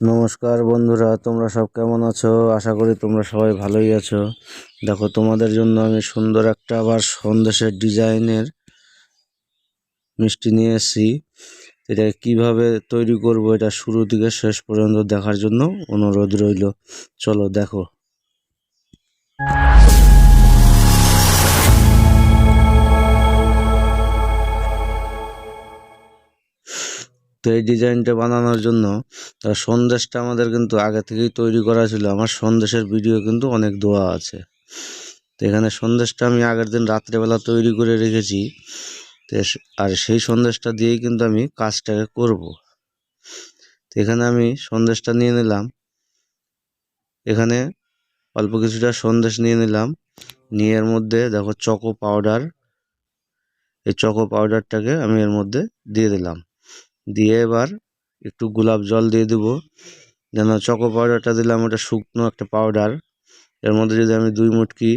নমস্কার বন্ধুরা, তোমরা সব কেমন আছো? আশা করি তোমরা সবাই ভালোই আছো। দেখো, তোমাদের জন্য আমি সুন্দর একটা আবার সন্দেশের ডিজাইনের মিষ্টি নিয়ে এসেছি। এটা কীভাবে তৈরি করব, এটা শুরু থেকে শেষ পর্যন্ত দেখার জন্য অনুরোধ রইল। চলো, দেখো। তো এই ডিজাইনটা বানানোর জন্য তার সন্দেশটা আমাদের কিন্তু আগে থেকেই তৈরি করা ছিল। আমার সন্দেশের ভিডিও কিন্তু অনেক দোয়া আছে। তো এখানে সন্দেশটা আমি আগের দিন রাত্রেবেলা তৈরি করে রেখেছি। তো আর সেই সন্দেশটা দিয়েই কিন্তু আমি কাজটাকে করব। তো এখানে আমি সন্দেশটা নিয়ে নিলাম। এখানে অল্প কিছুটা সন্দেশ নিয়ে নিলাম। নিয়ে এর মধ্যে দেখো চকো পাউডার এই চকো পাউডারটাকে আমি এর মধ্যে দিয়ে দিলাম। দিয়ে এবার একটু গোলাপ জল দিয়ে দেবো। যেন চকো পাউডারটা দিলাম, ওটা শুকনো একটা পাউডার এর মধ্যে যদি আমি দুই মুটকি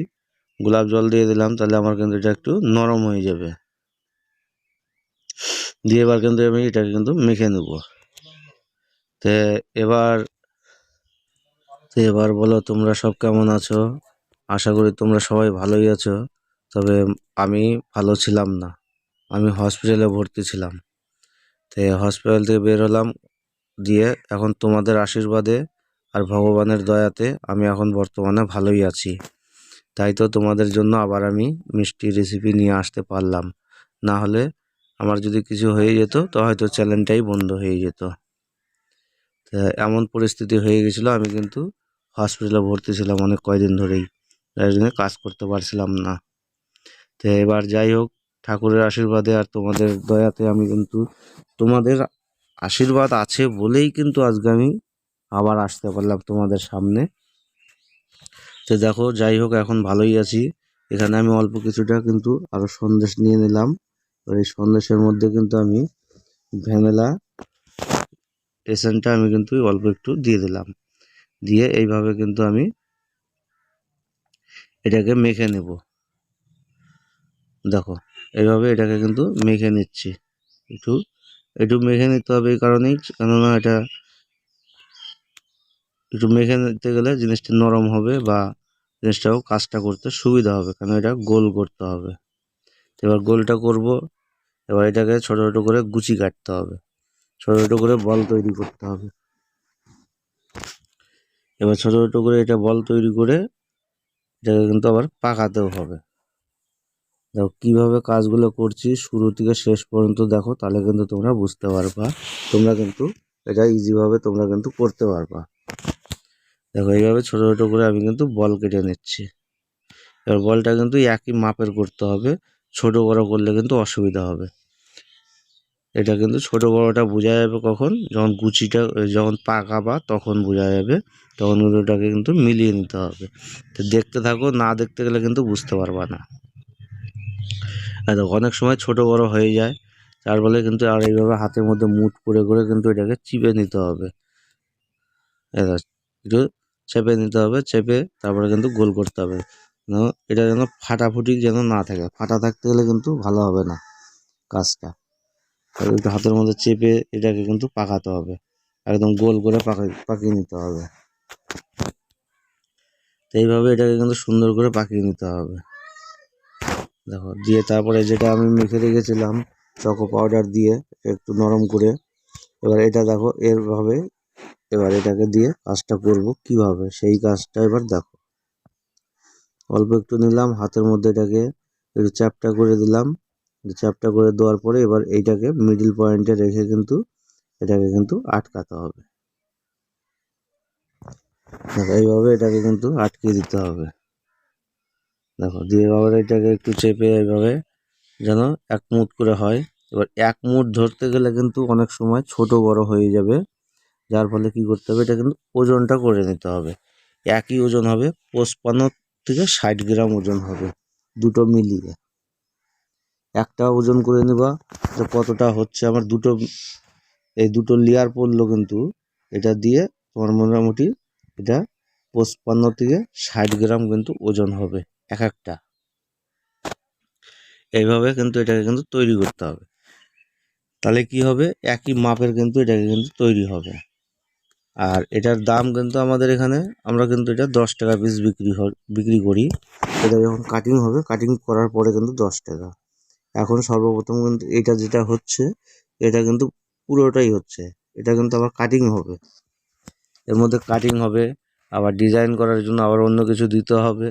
গোলাপ জল দিয়ে দিলাম, তাহলে আমার কিন্তু এটা একটু নরম হয়ে যাবে। দিয়ে এবার কিন্তু আমি এটাকে কিন্তু মেখে নেব। তো এবার তো এবার বলো তোমরা সব কেমন আছো? আশা করি তোমরা সবাই ভালোই আছো। তবে আমি ভালো ছিলাম না। আমি হসপিটালে ভর্তি ছিলাম। তো হসপিটাল থেকে বের হলাম দিয়ে এখন তোমাদের আশীর্বাদে আর ভগবানের দয়াতে আমি এখন বর্তমানে ভালোই আছি। তাই তো তোমাদের জন্য আবার আমি মিষ্টি রেসিপি নিয়ে আসতে পারলাম। না হলে আমার যদি কিছু হয়ে যেত, তো হয়তো চ্যানেলটাই বন্ধ হয়ে যেত। এমন পরিস্থিতি হয়ে গেছিল, আমি কিন্তু হসপিটালে ভর্তি ছিলাম অনেক কয়দিন ধরেই। তাই জন্য কাজ করতে পারছিলাম না। তো এবার যাই হোক ঠাকুরের আশীর্বাদে আর তোমাদের দয়াতে আমি কিন্তু তোমাদের আশীর্বাদ আছে বলেই কিন্তু আজকে আমি আবার আসতে পারলাম তোমাদের সামনে। তো দেখো, যাই হোক, এখন ভালোই আছি। এখানে আমি অল্প কিছুটা কিন্তু আরও সন্দেশ নিয়ে নিলাম। এই সন্দেশের মধ্যে কিন্তু আমি ভ্যানিলা এসেন্টটা আমি কিন্তু অল্প একটু দিয়ে দিলাম। দিয়ে এইভাবে কিন্তু আমি এটাকে মেখে নেব। দেখো এইভাবে এটাকে কিন্তু মেখে নিচ্ছি। একটু একটু মেখে নিতে হবে এই কারণেই, কেননা এটা একটু মেখে নিতে গেলে জিনিসটা নরম হবে বা জিনিসটাও কাজটা করতে সুবিধা হবে কারণ এটা গোল করতে হবে। এবার গোলটা করব, এবার এটাকে ছোটো ছোটো করে গুচি কাটতে হবে। ছোটো ছোটো করে বল তৈরি করতে হবে। এবার ছোটো ছোটো করে এটা বল তৈরি করে এটাকে কিন্তু আবার পাকাতেও হবে। দেখো, কীভাবে কাজগুলো করছি শুরু থেকে শেষ পর্যন্ত দেখো, তাহলে কিন্তু তোমরা বুঝতে পারবা। তোমরা কিন্তু এটা ইজিভাবে তোমরা কিন্তু করতে পারবা। দেখো, এইভাবে ছোটো ছোটো করে আমি কিন্তু বল কেটে নিচ্ছি। এবার বলটা কিন্তু একই মাপের করতে হবে, ছোট বড় করলে কিন্তু অসুবিধা হবে। এটা কিন্তু ছোট বড়টা বোঝা যাবে কখন, যখন গুচিটা যখন পাকাবা তখন বোঝা যাবে। তখন কিন্তু ওটাকে কিন্তু মিলিয়ে নিতে হবে। তো দেখতে থাকো, না দেখতে গেলে কিন্তু বুঝতে পারবা না। অনেক সময় ছোট বড় হয়ে যায়, তার ফলে কিন্তু আর এইভাবে হাতের মধ্যে মুঠ করে করে কিন্তু এটাকে চিপে নিতে হবে। একটু চেপে নিতে হবে, চেপে তারপরে কিন্তু গোল করতে হবে। এটা যেন ফাটাফুটি যেন না থাকে, ফাটা থাকতে গেলে কিন্তু ভালো হবে না কাজটা। একটু হাতের মধ্যে চেপে এটাকে কিন্তু পাকাতে হবে, একদম গোল করে পাকা, পাকিয়ে নিতে হবে। তো এইভাবে এটাকে কিন্তু সুন্দর করে পাকিয়ে নিতে হবে। দেখো, দিয়ে তারপরে যেটা আমি মেখে রেখেছিলাম চকো পাউডার দিয়ে একটু নরম করে, এবার এটা দেখো এরভাবে এবার এটাকে দিয়ে কাজটা করব কীভাবে, সেই কাজটা এবার দেখো। অল্প একটু নিলাম, হাতের মধ্যে এটাকে একটু চ্যাপটা করে দিলাম। চ্যাপটা করে দেওয়ার পরে এবার এইটাকে মিডিল পয়েন্টে রেখে কিন্তু এটাকে কিন্তু আটকাতে হবে। এইভাবে এটাকে কিন্তু আটকে দিতে হবে। দেখো দিয়ে আবার এটাকে একটু চেপে এইভাবে যেন এক মুঠ করে হয়। এবার এক মুঠ ধরতে গেলে কিন্তু অনেক সময় ছোট বড় হয়ে যাবে। যার ফলে কি করতে হবে? এটা কিন্তু ওজনটা করে নিতে হবে। একই ওজন হবে, পঁচপান্ন থেকে ষাট গ্রাম ওজন হবে দুটো মিলিয়ে। একটা ওজন করে নেবা যে কতটা হচ্ছে। আমার দুটো, এই দুটো লেয়ার পড়ল কিন্তু এটা দিয়ে তোমার মোটামুটি এটা পঁচপান্ন থেকে ষাট গ্রাম কিন্তু ওজন হবে। এক একটা। এইভাবে কিন্তু এটাকে কিন্তু তৈরি করতে হবে। তাহলে কি হবে? একই মাপের কিন্তু এটাকে কিন্তু তৈরি হবে। আর এটার দাম কিন্তু আমাদের এখানে, আমরা কিন্তু এটা দশ টাকা পিস বিক্রি বিক্রি করি। এটা যখন কাটিং হবে কাটিং করার পরে কিন্তু দশ টাকা। এখন সর্বপ্রথম কিন্তু এটা যেটা হচ্ছে, এটা কিন্তু পুরোটাই হচ্ছে। এটা কিন্তু আবার কাটিং হবে। এর মধ্যে কাটিং হবে, আবার ডিজাইন করার জন্য আবার অন্য কিছু দিতে হবে।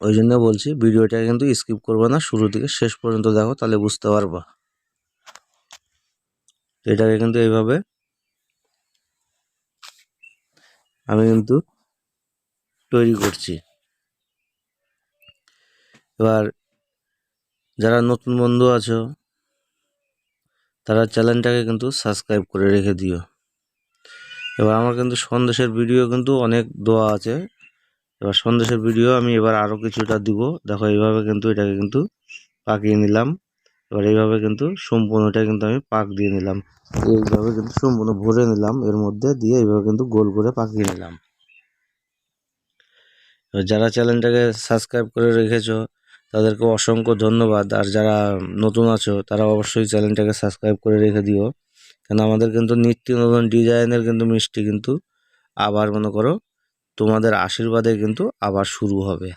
ওই জন্য বলছি ভিডিওটা কিন্তু স্কিপ করবে না, শুরু থেকে শেষ পর্যন্ত দেখো, তাহলে বুঝতে পারবা। এটাকে কিন্তু এইভাবে আমি কিন্তু তৈরি করছি। এবার যারা নতুন বন্ধু আছো, তারা চ্যানেলটাকে কিন্তু সাবস্ক্রাইব করে রেখে দিও। এবার আমার কিন্তু সন্দেশের ভিডিও কিন্তু অনেক দেওয়া আছে। এবার সন্দেশের ভিডিও আমি এবার আরও কিছুটা দিব। দেখো, এইভাবে কিন্তু এটাকে কিন্তু পাকিয়ে নিলাম। এবার এইভাবে কিন্তু সম্পূর্ণটা কিন্তু আমি পাক দিয়ে নিলাম। এইভাবে কিন্তু সম্পূর্ণ ভরে নিলাম। এর মধ্যে দিয়ে এইভাবে কিন্তু গোল করে পাকিয়ে নিলাম। যারা চ্যানেলটাকে সাবস্ক্রাইব করে রেখেছো, তাদেরকে অসংখ্য ধন্যবাদ। আর যারা নতুন আছো, তারা অবশ্যই চ্যানেলটাকে সাবস্ক্রাইব করে রেখে দিও। কেন, আমাদের কিন্তু নিত্য নতুন ডিজাইনের কিন্তু মিষ্টি কিন্তু আবার মনে করো তোমাদের আশীর্বাদে কিন্তু আবার শুরু হবে।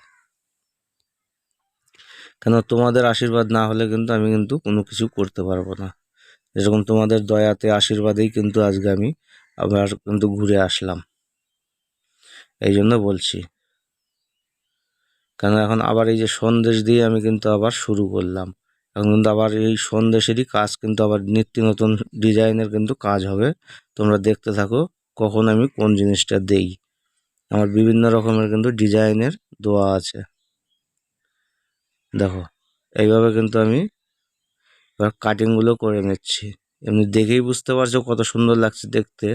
কেন তোমাদের আশীর্বাদ না হলে কিন্তু আমি কিন্তু কোনো কিছু করতে পারব না। যেরকম তোমাদের দয়াতে, আশীর্বাদেই কিন্তু আজকে আমি আবার কিন্তু ঘুরে আসলাম। এই জন্য বলছি। কেন এখন আবার এই যে সন্দেশ দিয়ে আমি কিন্তু আবার শুরু করলাম। এখন কিন্তু আবার এই সন্দেশেরই কাজ কিন্তু আবার নিত্য নতুন ডিজাইনের কিন্তু কাজ হবে। তোমরা দেখতে থাকো কখন আমি কোন জিনিসটা দেই। আমার বিভিন্ন রকমের কিন্তু ডিজাইনের দোয়া আছে। দেখো, এইভাবে কিন্তু আমি এবার কাটিংগুলো করে নিচ্ছি। এমনি দেখেই বুঝতে পারছ কত সুন্দর লাগছে দেখতে।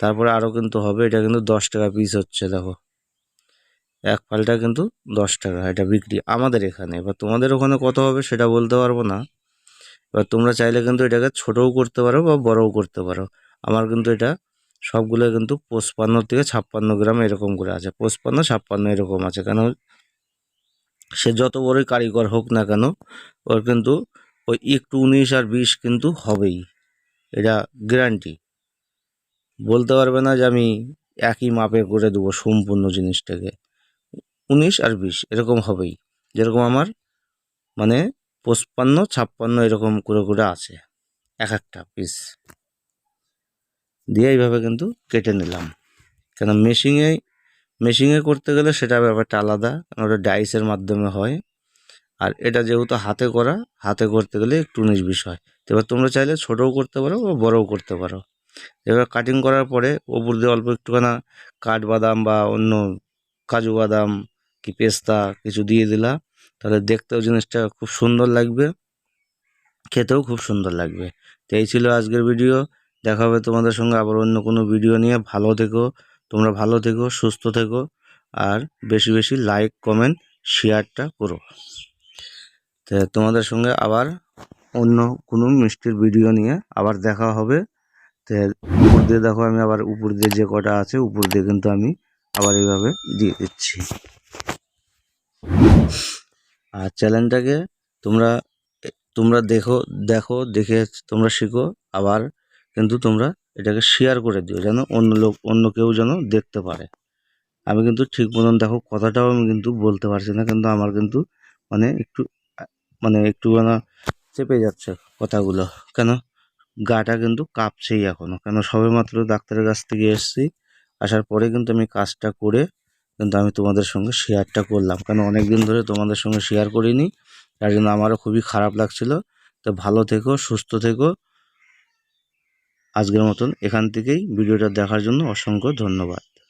তারপরে আরও কিন্তু হবে, এটা কিন্তু দশ টাকা পিস হচ্ছে, দেখো। এক ফালটা কিন্তু দশ টাকা, এটা বিক্রি আমাদের এখানে। এবার তোমাদের ওখানে কত হবে সেটা বলতে পারব না। এবার তোমরা চাইলে কিন্তু এটাকে ছোটও করতে পারো বা বড়ও করতে পারো। আমার কিন্তু এটা সবগুলো কিন্তু পঁচপান্ন থেকে ছাপ্পান্ন গ্রাম এরকম করে আছে। পঁচপান্ন, ছাপ্পান্ন এরকম আছে। কেন সে যত বড়ই কারিগর হোক না কেন, ওর কিন্তু ওই একটু উনিশ আর বিশ কিন্তু হবেই। এটা গ্যারান্টি বলতে পারবে না যে আমি একই মাপে করে দেবো সম্পূর্ণ জিনিসটাকে। উনিশ আর বিশ এরকম হবেই। যেরকম আমার মানে পঁচপান্ন, ছাপ্পান্ন এরকম করে করে আছে। এক একটা পিস দিয়ে এইভাবে কিন্তু কেটে নিলাম। কেন মেশিনে মেশিনে করতে গেলে সেটা ব্যাপারটা আলাদা, কারণ ওটা ডাইসের মাধ্যমে হয়। আর এটা যেহেতু হাতে করা, হাতে করতে গেলে একটু হয়। তো এবার তোমরা চাইলে ছোটও করতে পারো বা বড়ও করতে পারো। এবার কাটিং করার পরে ওপর দিয়ে অল্প একটুখানা কাঠবাদাম বা অন্য কাজু বাদাম কি পেস্তা কিছু দিয়ে দিলা, তাহলে দেখতেও জিনিসটা খুব সুন্দর লাগবে, খেতেও খুব সুন্দর লাগবে। তো এই ছিল আজকের ভিডিও দেখা হবে তোমাদের সঙ্গে আবার অন্য কোনো ভিডিও নিয়ে। ভালো থেকো, তোমরা ভালো থেকো, সুস্থ থেকো, আর বেশি বেশি লাইক কমেন্ট শেয়ারটা করো। তো তোমাদের সঙ্গে আবার অন্য কোনো মিষ্টির ভিডিও নিয়ে আবার দেখা হবে। তো উপর দিয়ে দেখো, আমি আবার উপর দিয়ে যে কটা আছে, উপর দিয়ে কিন্তু আমি আবার এইভাবে দিয়ে দিচ্ছি। আর চ্যানেলটাকে তোমরা তোমরা দেখো দেখো, দেখে তোমরা শিখো, আবার কিন্তু তোমরা এটাকে শেয়ার করে দিও যেন অন্য লোক, অন্য কেউ যেন দেখতে পারে। আমি কিন্তু ঠিক মতন দেখো কথাটাও আমি কিন্তু বলতে পারছি না, কিন্তু আমার কিন্তু মানে একটু মানে একটু চেপে যাচ্ছে কথাগুলো। কেন? গাটা কিন্তু কাঁপছেই এখনও কেন? সবেমাত্র ডাক্তারের কাছ থেকে এসেছি, আসার পরে কিন্তু আমি কাজটা করে কিন্তু আমি তোমাদের সঙ্গে শেয়ারটা করলাম। কেন? অনেক দিন ধরে তোমাদের সঙ্গে শেয়ার করিনি, তার জন্য আমারও খুবই খারাপ লাগছিল। তো ভালো থেকো, সুস্থ থেকো। আজকের মতন এখান থেকেই ভিডিওটা দেখার জন্য অসংখ্য ধন্যবাদ।